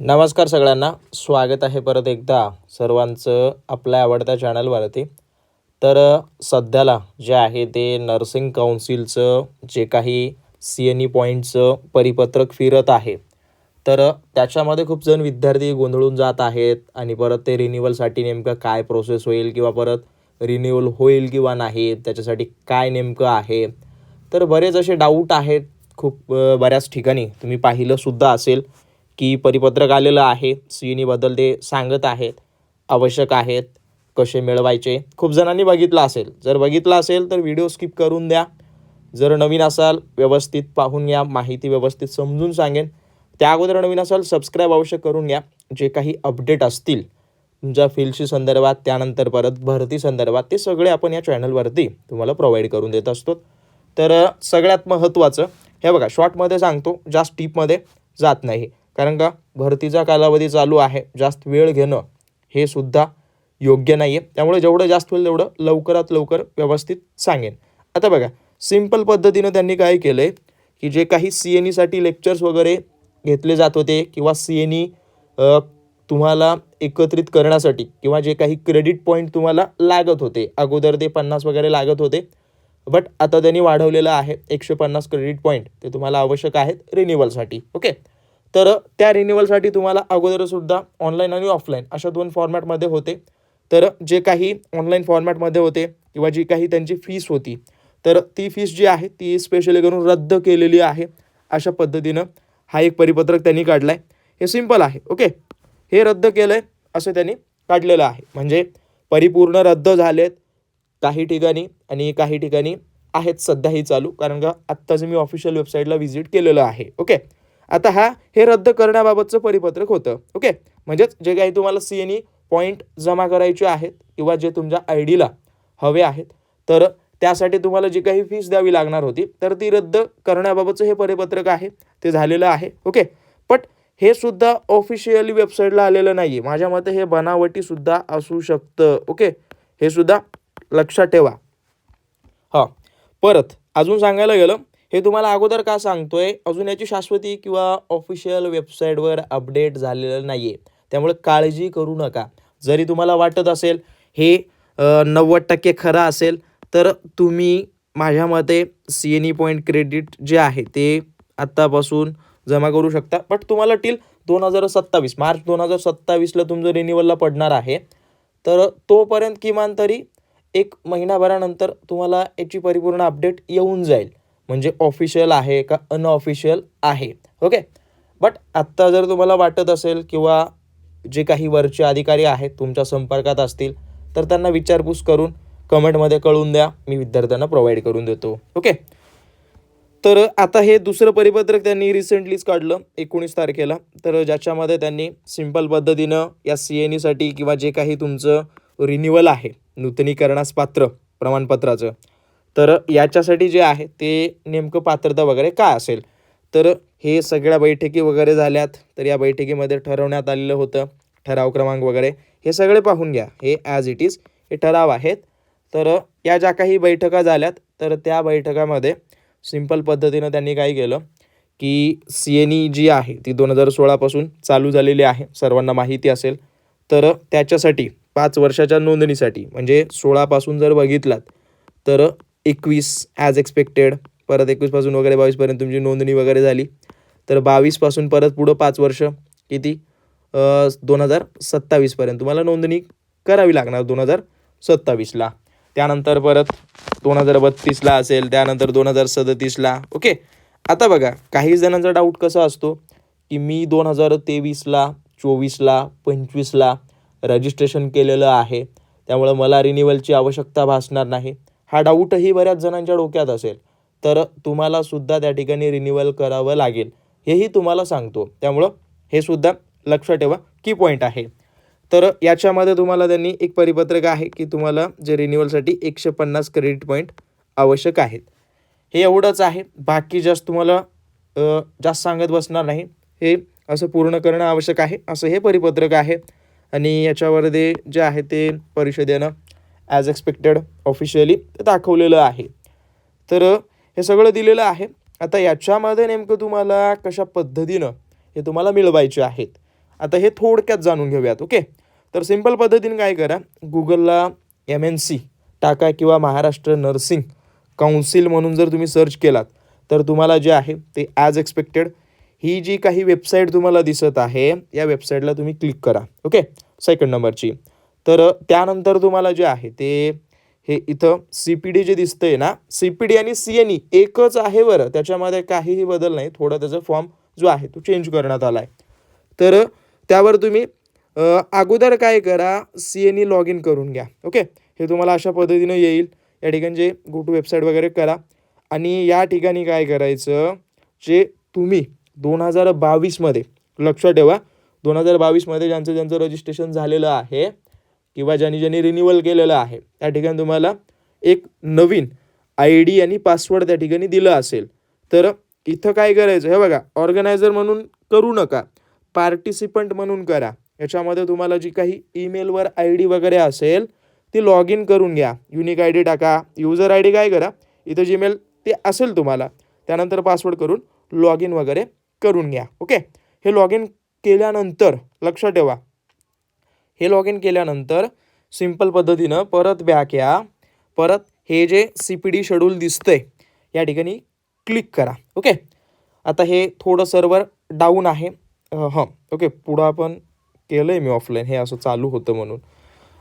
नमस्कार सगळ्यांना. स्वागत आहे परत एकदा सर्वांचं आपल्या आवडत्या चॅनलवरती. तर सध्याला जे आहे ते नर्सिंग काउन्सिलचं जे काही सी एन ई पॉईंटचं परिपत्रक फिरत आहे. तर त्याच्यामध्ये खूप जण विद्यार्थी गोंधळून जात आहेत आणि परत ते रिन्युअलसाठी नेमकं काय प्रोसेस होईल किंवा परत रिन्युअल होईल किंवा नाही त्याच्यासाठी काय नेमकं आहे? तर बरेच असे डाऊट आहेत. खूप बऱ्याच ठिकाणी. तुम्ही पाहिलंसुद्धा असेल. की परिपत्रक आलेलं आहे. सी ते सांगत आहेत. आवश्यक आहेत. कसे मिळवायचे? खूप जणांनी बघितलं असेल. जर बघितलं असेल तर व्हिडिओ स्किप करून द्या. जर नवीन असाल व्यवस्थित पाहून या माहिती व्यवस्थित समजून सांगेन. त्या अगोदर नवीन असाल सबस्क्राईब अवश्य करून घ्या. जे काही अपडेट असतील तुमच्या फील्डशी संदर्भात त्यानंतर परत भरती संदर्भात ते सगळे आपण या चॅनलवरती तुम्हाला प्रोव्हाइड करून देत असतो. तर सगळ्यात महत्त्वाचं हे बघा शॉर्टमध्ये सांगतो जास्त टीपमध्ये जात नाही. कारण का? भरतीचा कालावधी चालू आहे. जास्त वेळ घेणं हे सुद्धा योग्य नाही आहे त्यामुळे जेवढं जास्त होईल तेवढं लवकरात लवकर व्यवस्थित सांगेन. आता बघा सिंपल पद्धतीनं त्यांनी काय केलं आहे की जे काही सी एन ईसाठी लेक्चर्स वगैरे घेतले जात होते किंवा सी एन ई तुम्हाला एकत्रित करण्यासाठी किंवा जे काही क्रेडिट पॉईंट तुम्हाला लागत होते. अगोदर ते पन्नास वगैरे लागत होते. बट आता त्यांनी वाढवलेलं आहे एकशे पन्नास क्रेडिट पॉईंट ते तुम्हाला आवश्यक आहेत रिन्युअलसाठी ओके तर त्या रिन्युअलसाठी तुम्हाला अगोदरसुद्धा ऑनलाईन आणि ऑफलाईन अशा दोन फॉर्मॅटमध्ये होते. तर जे काही ऑनलाईन फॉर्मॅटमध्ये होते किंवा जी काही त्यांची फीस होती तर ती फीस जी आहे ती स्पेशली करून रद्द केलेली आहे. अशा पद्धतीनं हा एक परिपत्रक त्यांनी काढला आहे हे सिंपल आहे ओके हे रद्द केलं आहे असं त्यांनी काढलेलं आहे. म्हणजे परिपूर्ण रद्द झालेत काही ठिकाणी आणि काही ठिकाणी आहेत सध्याही चालू. कारण का आत्ताच मी ऑफिशियल वेबसाईटला व्हिजिट केलेलं आहे ओके आता हा हे रद्द करण्याबाबतचं परिपत्रक होतं. ओके म्हणजेच जे काही तुम्हाला सी एन ई पॉईंट जमा करायचे आहेत किंवा जे तुमच्या आय डीला हवे आहेत तर त्यासाठी तुम्हाला जी काही फीस द्यावी लागणार होती तर ती रद्द करण्याबाबतचं हे परिपत्रक आहे ते झालेलं आहे. ओके बट हे सुद्धा ऑफिशियली वेबसाईटला आलेलं नाही आहे माझ्या मते हे बनावटीसुद्धा असू शकतं. ओके हे सुद्धा लक्षात ठेवा. हां. परत अजून सांगायला गेलं हे तुम्हाला अगोदर का सांगतोय? अजून याची शाश्वती किंवा ऑफिशियल वेबसाईटवर अपडेट झालेलं नाही आहे त्यामुळे काळजी करू नका. जरी तुम्हाला वाटत असेल हे नव्वद टक्के खरं असेल तर तुम्ही माझ्या मते C N E point credit जे आहे ते आत्तापासून जमा करू शकता. बट तुम्हाला टील दोन हजार सत्तावीस मार्च दोन हजार सत्तावीसला तुमचं रिन्युअलला पडणार आहे तर तोपर्यंत किमान तरी एक महिनाभरानंतर तुम्हाला याची परिपूर्ण अपडेट येऊन जाईल. म्हणजे ऑफिशियल आहे का अनऑफिशियल आहे. ओके बट आत्ता जर तुम्हाला वाटत असेल किंवा जे काही वरचे अधिकारी आहेत तुमच्या संपर्कात असतील तर त्यांना विचारपूस करून कमेंटमध्ये कळून द्या. मी विद्यार्थ्यांना प्रोव्हाइड करून देतो. ओके तर आता हे दुसरं परिपत्रक त्यांनी रिसेंटलीच काढलं एकोणीस तारखेला. तर ज्याच्यामध्ये त्यांनी सिंपल पद्धतीनं या सी एन ईसाठी किंवा जे काही तुमचं रिन्युअल आहे नूतनीकरणास पात्र प्रमाणपत्राचं तर याच्यासाठी जे आहे ते नेमकं पात्रता वगैरे काय असेल? तर हे सगळ्या बैठकी वगैरे झाल्यात तर या बैठकीमध्ये ठरवण्यात आलेलं होतं. ठराव क्रमांक वगैरे हे सगळे पाहून घ्या. हे ॲज इट इज हे ठराव आहेत. तर या ज्या काही बैठका झाल्यात तर त्या बैठकामध्ये सिंपल पद्धतीनं त्यांनी काय केलं की सी एन ई जी आहे ती दोन हजार सोळापासून चालू झालेली आहे. सर्वांना माहिती असेल. तर त्याच्यासाठी पाच वर्षाच्या नोंदणीसाठी म्हणजे सोळापासून जर बघितलात तर एकवीस ॲज एक्सपेक्टेड परत एकवीसपासून वगैरे बावीसपर्यंत तुमची नोंदणी वगैरे झाली. तर बावीसपासून परत पुढं पाच वर्ष किती? दोन हजार सत्तावीसपर्यंत. तुम्हाला नोंदणी करावी लागणार दोन हजार सत्तावीसला. त्यानंतर परत दोन हजार बत्तीसला असेल त्यानंतर दोन हजार सदतीसला. ओके? आता बघा काही जणांचा डाऊट कसा असतो? की मी दोन हजार तेवीसला चोवीसला पंचवीसला रजिस्ट्रेशन केलेलं आहे. त्यामुळं मला रिन्युअलची आवश्यकता भासणार नाही. हा डाऊटही बऱ्याच जणांच्या डोक्यात असेल. तर तुम्हाला सुद्धा त्या ठिकाणी रिन्युअल करावं लागेल. हेही तुम्हाला सांगतो. त्यामुळं हे सुद्धा लक्षात ठेवा. की पॉईंट आहे. तर याच्यामध्ये तुम्हाला त्यांनी एक परिपत्रक आहे की तुम्हाला जे रिन्युअलसाठी एकशे पन्नास क्रेडिट पॉईंट आवश्यक आहेत. हे एवढंच आहे. बाकी जास्त तुम्हाला जास्त सांगत बसणार नाही. हे असं पूर्ण करणं आवश्यक आहे. असं हे परिपत्रक आहे. आणि याच्यावर ते जे आहे ते परिषदेनं ॲज एक्सपेक्टेड ऑफिशियली दाखवलेलं आहे. तर हे सगळं दिलेलं आहे. आता याच्यामध्ये नेमकं तुम्हाला कशा पद्धतीनं हे तुम्हाला मिळवायचे आहेत? आता हे थोडक्यात जाणून घेऊयात ओके? तर सिंपल पद्धतीने काय करा गुगलला एम एन सी टाका किंवा महाराष्ट्र नर्सिंग काउन्सिल म्हणून जर तुम्ही सर्च केलात तर तुम्हाला जे आहे ते ॲज एक्सपेक्टेड ही जी काही वेबसाईट तुम्हाला दिसत आहे या वेबसाईटला तुम्ही क्लिक करा ओके? सेकंड नंबरची तर त्यानंतर तुम्हाला जे आहे ते हे इथं सी पी डी जे दिसतंय ना सी पी डी आणि सी एन ई एकच आहे बरं. त्याच्यामध्ये काहीही बदल नाही. थोडा त्याचा फॉर्म जो आहे तो चेंज करण्यात आला आहे तर त्यावर तुम्ही अगोदर काय करा C N E log in करून घ्या. ओके? हे तुम्हाला अशा पद्धतीनं येईल. या ठिकाणी जे गो टू वेबसाईट वगैरे करा. आणि या ठिकाणी काय करायचं जे तुम्ही दोन हजार बावीसमध्ये लक्षात ठेवा दोन हजार बावीसमध्ये ज्यांचं ज्यांचं रजिस्ट्रेशन झालेलं आहे किंवा ज्यांनी ज्यांनी रिन्युअल केलेलं आहे त्या ठिकाणी तुम्हाला एक नवीन आय डी आणि पासवर्ड त्या ठिकाणी दिलं असेल. तर इथं काय करायचं? हे बघा ऑर्गनायझर म्हणून करू नका. पार्टिसिपंट म्हणून करा. याच्यामध्ये तुम्हाला जी काही ईमेलवर आय डी वगैरे असेल ती लॉग इन करून घ्या. युनिक आय डी टाका. युजर आय डी काय करा? इथं जीमेल ते असेल तुम्हाला. त्यानंतर पासवर्ड करून लॉग इन वगैरे करून घ्या. ओके हे लॉग इन केल्यानंतर लक्षात ठेवा हे लॉग इन केल्यानंतर सिंपल पद्धतीनं परत बॅक या. परत हे जे सी पी डी शेड्यूल दिसतंय या ठिकाणी क्लिक करा. ओके आता हे थोडं सर्वर डाऊन आहे. हं. ओके पुढं आपण केलं आहे मी ऑफलाईन हे असं चालू होतं म्हणून.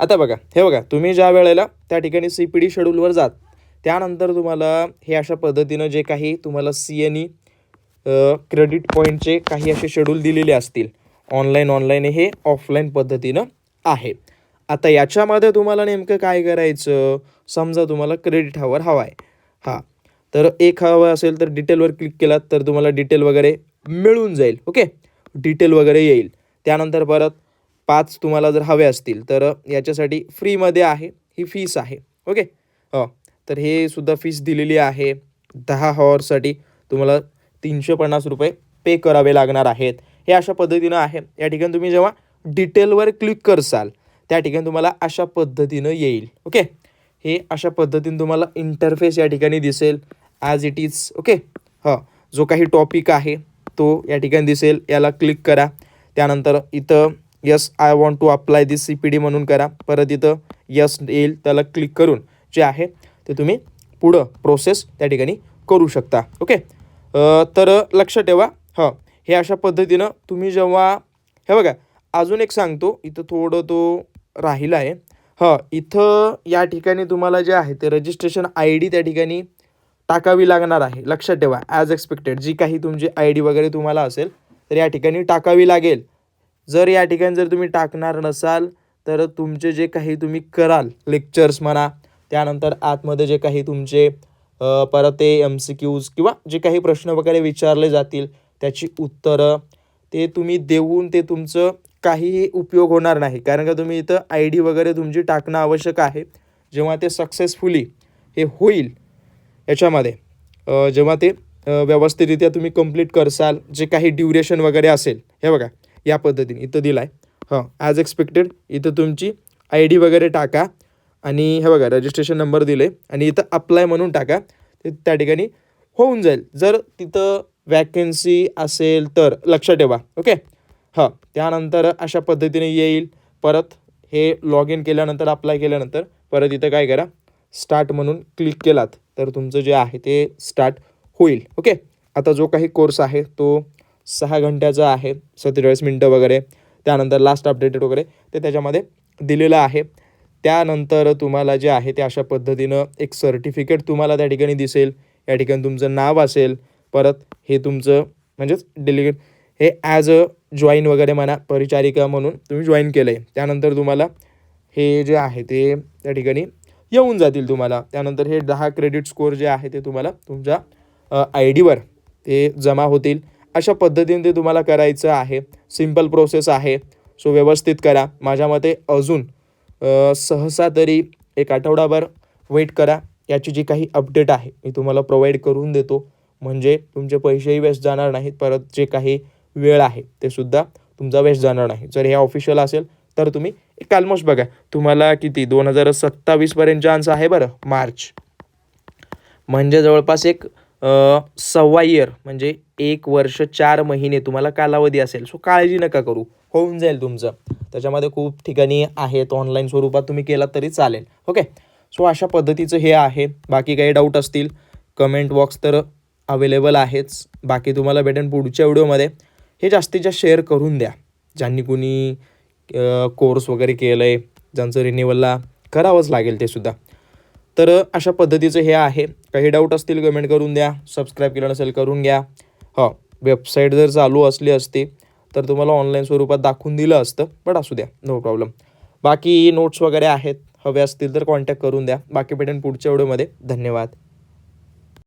आता बघा हे बघा तुम्ही ज्या वेळेला त्या ठिकाणी सी पी डी शेड्यूलवर जात त्यानंतर तुम्हाला हे अशा पद्धतीनं जे काही तुम्हाला सी एन ई क्रेडिट पॉईंटचे काही असे शेड्यूल दिलेले असतील ऑनलाईन ऑनलाईन हे ऑफलाईन पद्धतीनं आहे. आता याच्यामध्ये तुम्हाला नेमकं काय करायचं? समजा तुम्हाला क्रेडिट हवर हवा आहे हां. तर एक हवं असेल तर डिटेलवर क्लिक केलात तर तुम्हाला डिटेल वगैरे मिळून जाईल. ओके? डिटेल वगैरे येईल. त्यानंतर परत पाच तुम्हाला जर हवे असतील तर याच्यासाठी फ्रीमध्ये आहे. ही फीस आहे. ओके? हो. तर हे सुद्धा फीस दिलेली आहे. दहा हॉवरसाठी तुम्हाला तीनशे पन्नास रुपये पे करावे लागणार आहेत. हे अशा पद्धतीनं आहे. या ठिकाणी तुम्ही जेव्हा डिटेलवर क्लिक करसाल त्या ठिकाणी तुम्हाला अशा पद्धतीनं येईल. ओके? हे अशा पद्धतीने तुम्हाला इंटरफेस या ठिकाणी दिसेल. As it is okay? हां. जो काही टॉपिक आहे तो या ठिकाणी दिसेल. याला क्लिक करा. त्यानंतर इथं yes I want to apply this C P D म्हणून करा. परत इथं यस येईल. त्याला क्लिक करून जे आहे ते तुम्ही पुढं प्रोसेस त्या ठिकाणी करू शकता. ओके? तर लक्ष ठेवा. हां. हे अशा पद्धतीनं तुम्ही जेव्हा हे बघा अजून एक सांगतो इथं थोडं तो राहिला आहे. हं इथं या ठिकाणी तुम्हाला जे आहे ते रजिस्ट्रेशन आय डी त्या ठिकाणी टाकावी लागणार आहे. लक्षात ठेवा ॲज एक्सपेक्टेड जी काही तुमची आय डी वगैरे तुम्हाला असेल तर या ठिकाणी टाकावी लागेल. जर या ठिकाणी जर तुम्ही टाकणार नसाल तर तुमचे जे काही तुम्ही कराल लेक्चर्स म्हणा त्यानंतर आतमध्ये जे काही तुमचे परत ते एम सी क्यूज किंवा जे काही प्रश्न वगैरे विचारले जातील त्याची उत्तरं ते तुम्ही देऊन ते तुमचं काहीही उपयोग होणार नाही. कारण का तुम्ही इथं आय डी वगैरे तुमची टाकणं आवश्यक आहे. जेव्हा ते सक्सेसफुली हे होईल याच्यामध्ये जेव्हा ते व्यवस्थितरित्या तुम्ही कंप्लीट करसाल जे काही ड्युरेशन वगैरे असेल हे बघा या पद्धतीने इथं दिलं आहे हां ॲज एक्सपेक्टेड इथं तुमची आय डी वगैरे टाका आणि हे बघा रजिस्ट्रेशन नंबर दिले आणि इथं अप्लाय म्हणून टाका. ते त्या ठिकाणी होऊन जाईल. जर तिथं वॅकन्सी असेल तर लक्षात ठेवा ओके हां त्यानंतर अशा पद्धतीने येईल. परत हे लॉग इन केल्यानंतर अप्लाय केल्यानंतर परत इथं काय करा स्टार्ट म्हणून क्लिक केलात तर तुमचं जे आहे ते स्टार्ट होईल ओके आता जो काही कोर्स आहे तो सहा घंट्याचा आहे सत्तेचाळीस मिनटं वगैरे त्यानंतर लास्ट अपडेटेड वगैरे ते त्याच्यामध्ये दिलेलं आहे. त्यानंतर तुम्हाला जे आहे ते अशा पद्धतीनं एक सर्टिफिकेट तुम्हाला त्या ठिकाणी दिसेल. या ठिकाणी तुमचं नाव असेल परत हे तुमचं म्हणजेच डेलिगेट हे ॲज अ जॉईन वगैरे म्हणा परिचारिका म्हणून तुम्ही जॉईन केलं आहे त्यानंतर तुम्हाला हे जे आहे ते त्या ठिकाणी येऊन जातील तुम्हाला. त्यानंतर हे दहा क्रेडिट स्कोअर जे आहे ते तुम्हाला तुमच्या आय डीवर ते जमा होतील. अशा पद्धतीने ते तुम्हाला करायचं आहे. सिंपल प्रोसेस आहे. सो व्यवस्थित करा. माझ्या मते अजून सहसा तरी एक आठवडाभर वेट करा. याची जी काही अपडेट आहे मी तुम्हाला प्रोव्हाइड करून देतो. म्हणजे तुमचे पैसेही वेस्ट जाणार नाहीत परत जे काही वेळ आहे ते सुद्धा तुमचा वेस्ट जाणार नाही. जर हे ऑफिशियल असेल तर तुम्ही एक ऑलमोस्ट बघा तुम्हाला किती? दोन हजार सत्तावीसपर्यंत चान्स आहे बरं मार्च. म्हणजे जवळपास एक सव्वा इयर म्हणजे एक वर्ष चार महिने तुम्हाला कालावधी असेल. सो काळजी नका करू. होऊन जाईल तुमचं. त्याच्यामध्ये खूप ठिकाणी आहेत ऑनलाईन स्वरूपात तुम्ही केलात तरी चालेल. ओके सो अशा पद्धतीचं हे आहे. बाकी काही डाऊट असतील कमेंट बॉक्स तर अवेलेबल आहेच. बाकी तुम्हाला भेटेन पुढच्या व्हिडिओमध्ये. हे जास्तीत जास्त शेअर करून द्या. ज्यांनी कुणी कोर्स वगैरे केलं आहे ज्यांचं रिन्युअलला करावंच लागेल ते सुद्धा. तर अशा पद्धतीचं हे आहे. काही डाऊट असतील कमेंट करून द्या. सबस्क्राईब केलं नसेल करून घ्या. हो वेबसाईट जर चालू असली असती तर तुम्हाला ऑनलाईन स्वरूपात दाखवून दिलं असतं बट असू द्या नो प्रॉब्लेम बाकी नोट्स वगैरे आहेत हवे असतील तर कॉन्टॅक्ट करून द्या. बाकी भेटेन पुढच्या व्हिडिओमध्ये. धन्यवाद.